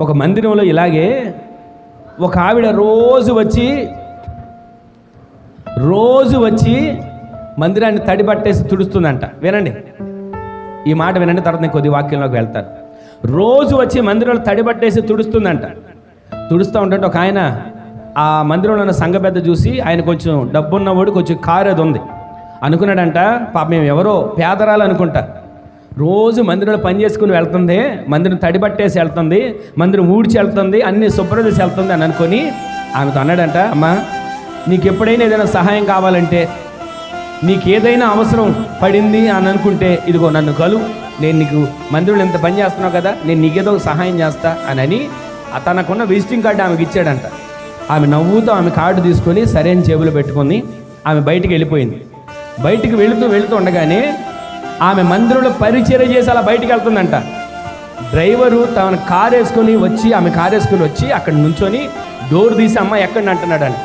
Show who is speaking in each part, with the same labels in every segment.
Speaker 1: ఒక మందిరంలో ఇలాగే ఒక ఆవిడ రోజు వచ్చి రోజు వచ్చి మందిరాన్ని తడి పట్టేసి తుడుస్తుందంట. వినండి. ఈ మాట వినండి తర్వాత నేను కొద్ది వాక్యంలోకి వెళ్తాను. రోజు వచ్చి మందిరంలో తడి పట్టేసి తుడుస్తుందంట. తుడుస్తూ ఉంటే ఒక ఆయన ఆ మందిరంలో ఉన్న సంఘ పెద్ద చూసి ఆయన కొంచెం డబ్బున్నవాడు కొంచెం కారు అది ఉంది. అనుకున్నాడంట పాప మేము ఎవరో పేదరాలు అనుకుంటా. రోజు మందిరంలో పని చేసుకుని వెళ్తుంది మందిరం తడిపట్టేసి వెళ్తుంది మందిరం ఊడ్చి వెళ్తుంది అన్ని శుభ్రం చేసి వెళ్తుంది అని అనుకొని ఆమెతో అన్నాడంట అమ్మా నీకు ఎప్పుడైనా ఏదైనా సహాయం కావాలంటే నీకు ఏదైనా అవసరం పడింది అని అనుకుంటే ఇదిగో నన్ను కలు నేను నీకు మందిరంలో ఎంత పని చేస్తున్నావు కదా నేను నీకేదో ఏదో సహాయం చేస్తా అని అని తనకున్న విజిటింగ్ కార్డు ఆమెకి ఇచ్చాడంట. ఆమె నవ్వుతూ ఆమె కార్డు తీసుకొని సరైన జేబులో పెట్టుకొని ఆమె బయటికి వెళ్ళిపోయింది. బయటికి వెళుతూ వెళుతూ ఉండగానే ఆమె మందిరంలో పరిచయం చేసి అలా బయటికి వెళ్తుందంట. డ్రైవరు తన కారు వేసుకొని వచ్చి ఆమె కారు వేసుకొని వచ్చి అక్కడ నుంచొని డోర్ తీసి అమ్మ ఎక్కడ అంటున్నాడని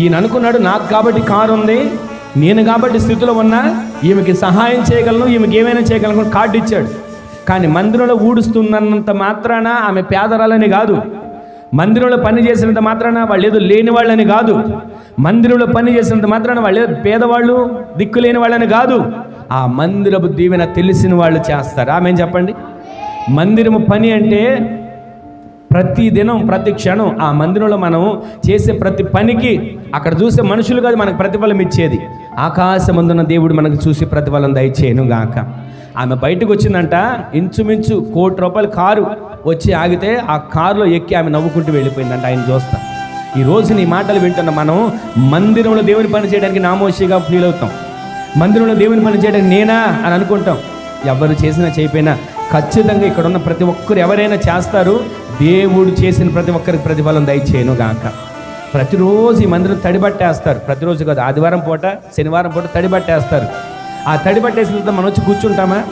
Speaker 1: ఈయన అనుకున్నాడు నాకు కాబట్టి కారు ఉంది నేను కాబట్టి స్థితిలో ఉన్నా ఈమెకి సహాయం చేయగలను ఈమెకి ఏమైనా చేయగలను కార్డు ఇచ్చాడు. కానీ మందిరంలో ఊడుస్తున్నంత మాత్రాన ఆమె పేదరాలని కాదు. మందిరంలో పని చేసినంత మాత్రాన వాళ్ళు ఏదో లేని వాళ్ళని కాదు. మందిరంలో పని చేసినంత మాత్రాన వాళ్ళు ఏదో పేదవాళ్ళు దిక్కు లేని వాళ్ళని కాదు. ఆ మందిరపు దీవెన తెలిసిన వాళ్ళు చేస్తారు. ఆమె చెప్పండి? మందిరము పని అంటే ప్రతి దినం ప్రతి క్షణం ఆ మందిరంలో మనం చేసే ప్రతి పనికి అక్కడ చూసే మనుషులు కాదు మనకు ప్రతిఫలం ఇచ్చేది. ఆకాశమందున్న దేవుడు మనకు చూసి ప్రతిఫలం దయచేయను గాక. ఆమె బయటకు వచ్చిందంట ఇంచుమించు కోటి రూపాయల కారు వచ్చి ఆగితే ఆ కారులో ఎక్కి ఆమె నవ్వుకుంటూ వెళ్ళిపోయిందంట ఆయన చూస్తా ఈ నీ మాటలు వింటున్న మనం మందిరంలో దేవుని పని చేయడానికి నామోషిగా ఫీల్ అవుతాం. మందిరంలో దేవుని పని చేయడానికి నేనా అని అనుకుంటాం. ఎవరు చేసినా చేయకపోయినా ఖచ్చితంగా ఇక్కడ ఉన్న ప్రతి ఒక్కరు ఎవరైనా చేస్తారు. దేవుడు చేసిన ప్రతి ఒక్కరికి ప్రతిఫలం దయచేయను గాక. ప్రతిరోజు ఈ మందిరం తడిబట్టేస్తారు. ప్రతిరోజు కాదు ఆదివారం పూట శనివారం పూట తడిబట్టేస్తారు. ఆ తడిబట్టేసిన తర్వాత మనం వచ్చి కూర్చుంటామా?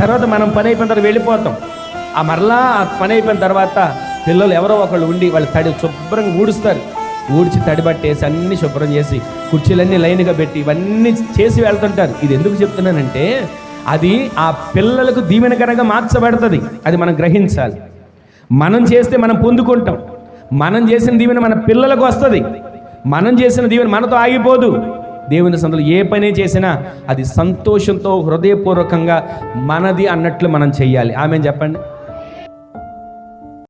Speaker 1: తర్వాత మనం పని అయిపోయిన తర్వాత వెళ్ళిపోతాం. ఆ మరలా ఆ పని అయిపోయిన తర్వాత పిల్లలు ఎవరో ఒకళ్ళు ఉండి వాళ్ళు తడి శుభ్రంగా ఊడుస్తారు. ఊడ్చి తడిబట్టేసి అన్ని శుభ్రం చేసి కుర్చీలన్నీ లైన్గా పెట్టి ఇవన్నీ చేసి వెళ్తుంటారు. ఇది ఎందుకు చెప్తున్నానంటే అది ఆ పిల్లలకు దీవెనకరంగా మార్చబడుతుంది. అది మనం గ్రహించాలి. మనం చేస్తే మనం పొందుకుంటాం. మనం చేసిన దీవెన మన పిల్లలకు వస్తుంది. మనం చేసిన దీవెన మనతో ఆగిపోదు. దేవుని సందులో ఏ పని చేసినా అది సంతోషంతో హృదయపూర్వకంగా మనది అన్నట్లు మనం చెయ్యాలి. ఆమె చెప్పండి.